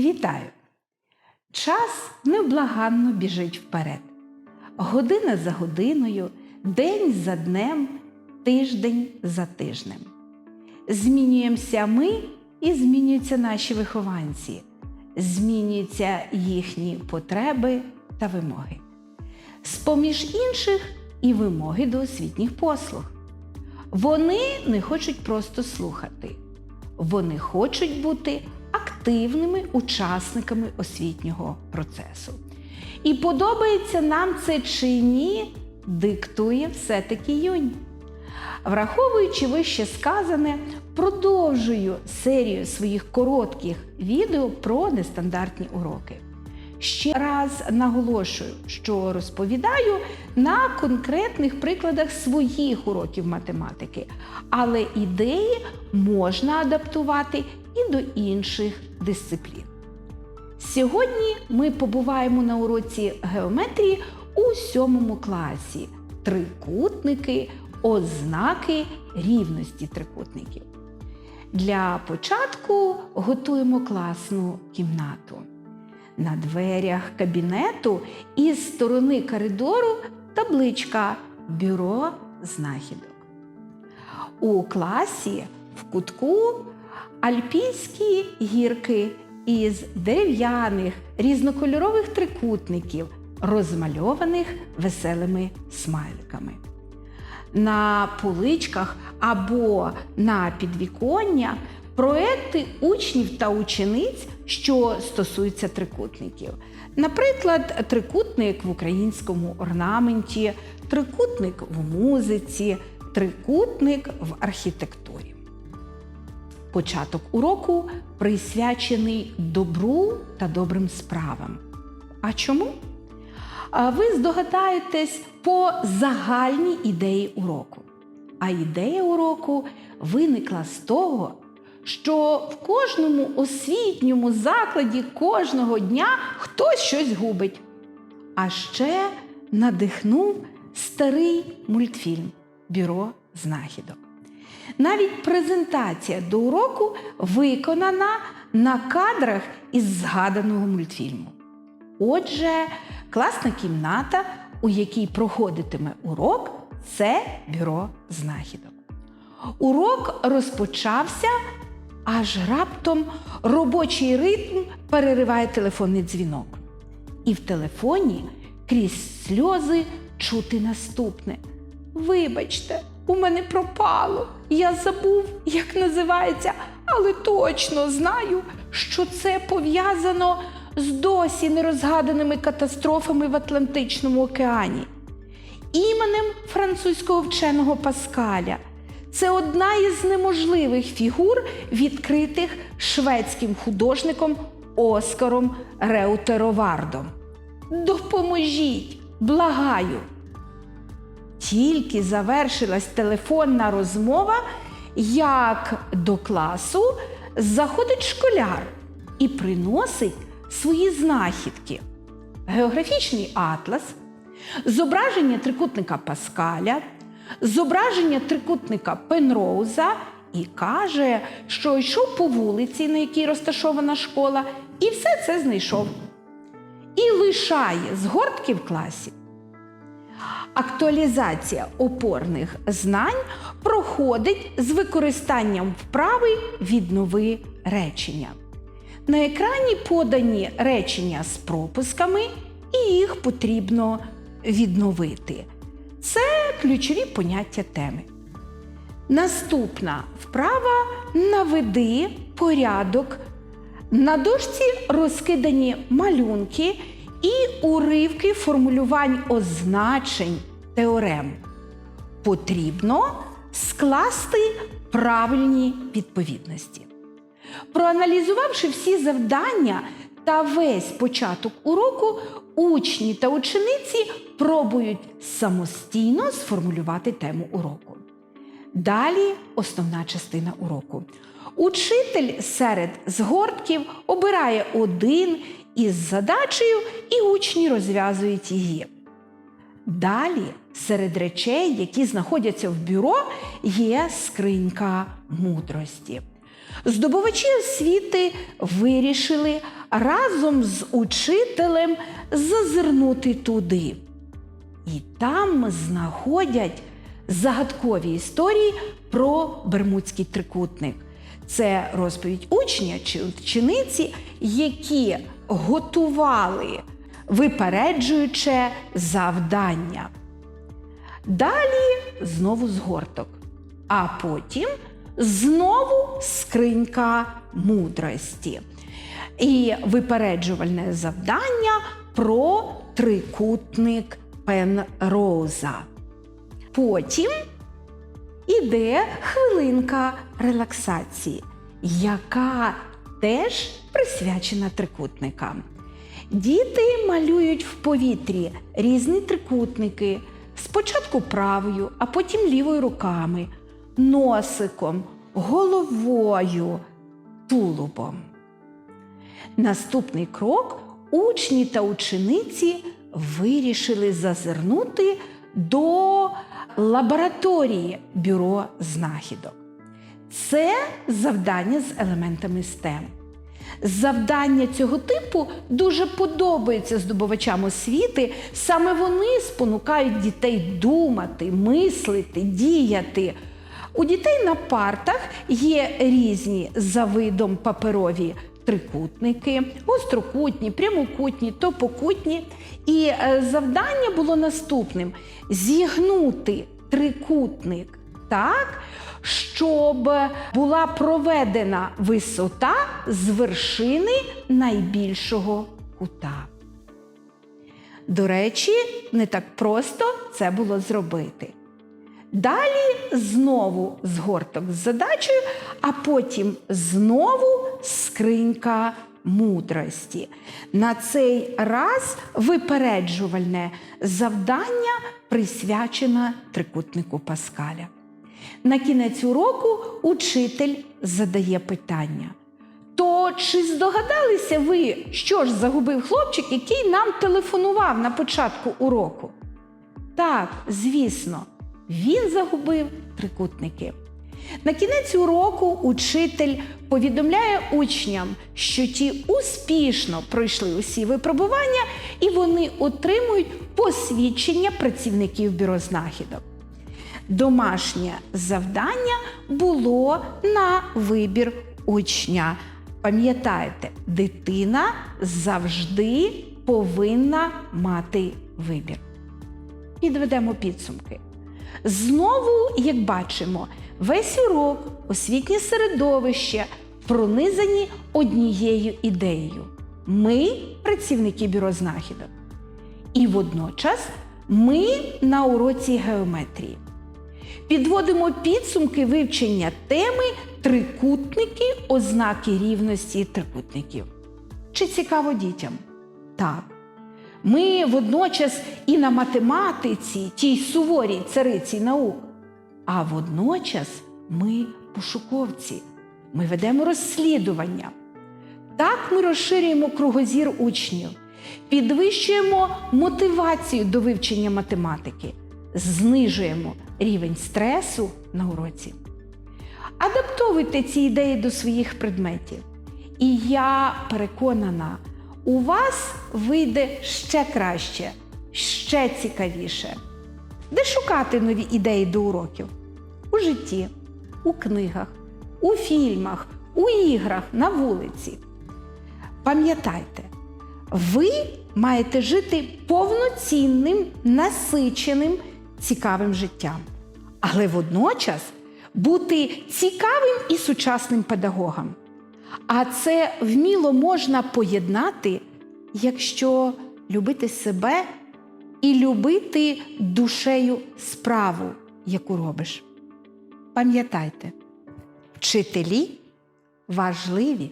Вітаю! Час невблаганно біжить вперед. Година за годиною, день за днем, тиждень за тижнем. Змінюємося ми і змінюються наші вихованці, змінюються їхні потреби та вимоги. З-поміж інших і вимоги до освітніх послуг. Вони не хочуть просто слухати, вони хочуть бути активними учасниками освітнього процесу. І подобається нам це чи ні, диктує все-таки юнь. Враховуючи вище сказане, продовжую серію своїх коротких відео про нестандартні уроки. Ще раз наголошую, що розповідаю на конкретних прикладах своїх уроків математики, але ідеї можна адаптувати і до інших дисциплін. Сьогодні ми побуваємо на уроці геометрії у сьомому класі трикутники, ознаки рівності трикутників. Для початку готуємо класну кімнату. На дверях кабінету із сторони коридору табличка Бюро знахідок. У класі в кутку альпійські гірки із дерев'яних різнокольорових трикутників, розмальованих веселими смайликами. На поличках або на підвіконня проекти учнів та учениць, що стосуються трикутників. Наприклад, трикутник в українському орнаменті, трикутник в музиці, трикутник в архітектурі. Початок уроку присвячений добру та добрим справам. А чому? А Ви здогадаєтесь по загальній ідеї уроку. А ідея уроку виникла з того, що в кожному освітньому закладі кожного дня хтось щось губить. А ще надихнув старий мультфільм Бюро знахідок. Навіть презентація до уроку виконана на кадрах із згаданого мультфільму. Отже, класна кімната, у якій проходитиме урок, це бюро знахідок. Урок розпочався, аж раптом робочий ритм перериває телефонний дзвінок. І в телефоні крізь сльози чути наступне. Вибачте, у мене пропало. Я забув, як називається, але точно знаю, що це пов'язано з досі нерозгаданими катастрофами в Атлантичному океані. Іменем французького вченого Паскаля. Це одна із неможливих фігур, відкритих шведським художником Оскаром Реутеровардом. Допоможіть, благаю! Тільки завершилась телефонна розмова, як до класу заходить школяр і приносить свої знахідки. Географічний атлас, зображення трикутника Паскаля, зображення трикутника Пенроуза і каже, що йшов по вулиці, на якій розташована школа, і все це знайшов. І лишає згортки в класі. Актуалізація опорних знань проходить з використанням вправи віднови речення. На екрані подані речення з пропусками, і їх потрібно відновити. Це ключові поняття теми. Наступна вправа наведи порядок. На дошці розкидані малюнки і уривки формулювань означень теорем. Потрібно скласти правильні відповідності. Проаналізувавши всі завдання та весь початок уроку, учні та учениці пробують самостійно сформулювати тему уроку. Далі основна частина уроку. Учитель серед згортків обирає один із задачею, і учні розв'язують її. Далі серед речей, які знаходяться в бюро, є скринька мудрості. Здобувачі освіти вирішили разом з учителем зазирнути туди. І там знаходять загадкові історії про Бермудський трикутник. Це розповідь учня чи учениці, які готували випереджуюче завдання. Далі знову згорток, а потім знову скринька мудрості. І випереджувальне завдання про трикутник Пенроуза. Потім іде хвилинка релаксації, яка теж присвячена трикутникам. Діти малюють в повітрі різні трикутники, спочатку правою, а потім лівою руками, носиком, головою, тулубом. Наступний крок учні та учениці вирішили зазирнути до лабораторії бюро знахідок. Це завдання з елементами STEM. Завдання цього типу дуже подобаються здобувачам освіти. Саме вони спонукають дітей думати, мислити, діяти. У дітей на партах є різні за видом паперові трикутники, гострокутні, прямокутні, топокутні. І е, завдання було наступним: зігнути трикутник так, щоб була проведена висота з вершини найбільшого кута. До речі, не так просто це було зробити. Далі знову згорток з задачею, а потім знову скринька мудрості. На цей раз випереджувальне завдання присвячено трикутнику Паскаля. На кінець уроку учитель задає питання. То чи здогадалися ви, що ж загубив хлопчик, який нам телефонував на початку уроку? Так, звісно, він загубив трикутники. На кінець уроку учитель повідомляє учням, що ті успішно пройшли усі випробування і вони отримують посвідчення працівників бюро знахідок. Домашнє завдання було на вибір учня. Пам'ятайте, дитина завжди повинна мати вибір. Підведемо підсумки. Знову, як бачимо, весь урок, освітнє середовище пронизані однією ідеєю. Ми працівники бюро знахідок. І водночас ми на уроці геометрії. Підводимо підсумки вивчення теми трикутники, ознаки рівності трикутників. Чи цікаво дітям? Так. Ми водночас і на математиці, тій суворій цариці наук, а водночас ми пошуковці, ми ведемо розслідування. Так ми розширюємо кругозір учнів, підвищуємо мотивацію до вивчення математики, знижуємо рівень стресу на уроці. Адаптовуйте ці ідеї до своїх предметів. І я переконана, у вас вийде ще краще, ще цікавіше. Де шукати нові ідеї до уроків? У житті, у книгах, у фільмах, у іграх, на вулиці. Пам'ятайте, ви маєте жити повноцінним, насиченим, цікавим життям, але водночас бути цікавим і сучасним педагогом. А це вміло можна поєднати, якщо любити себе і любити душею справу, яку робиш. Пам'ятайте, вчителі важливі.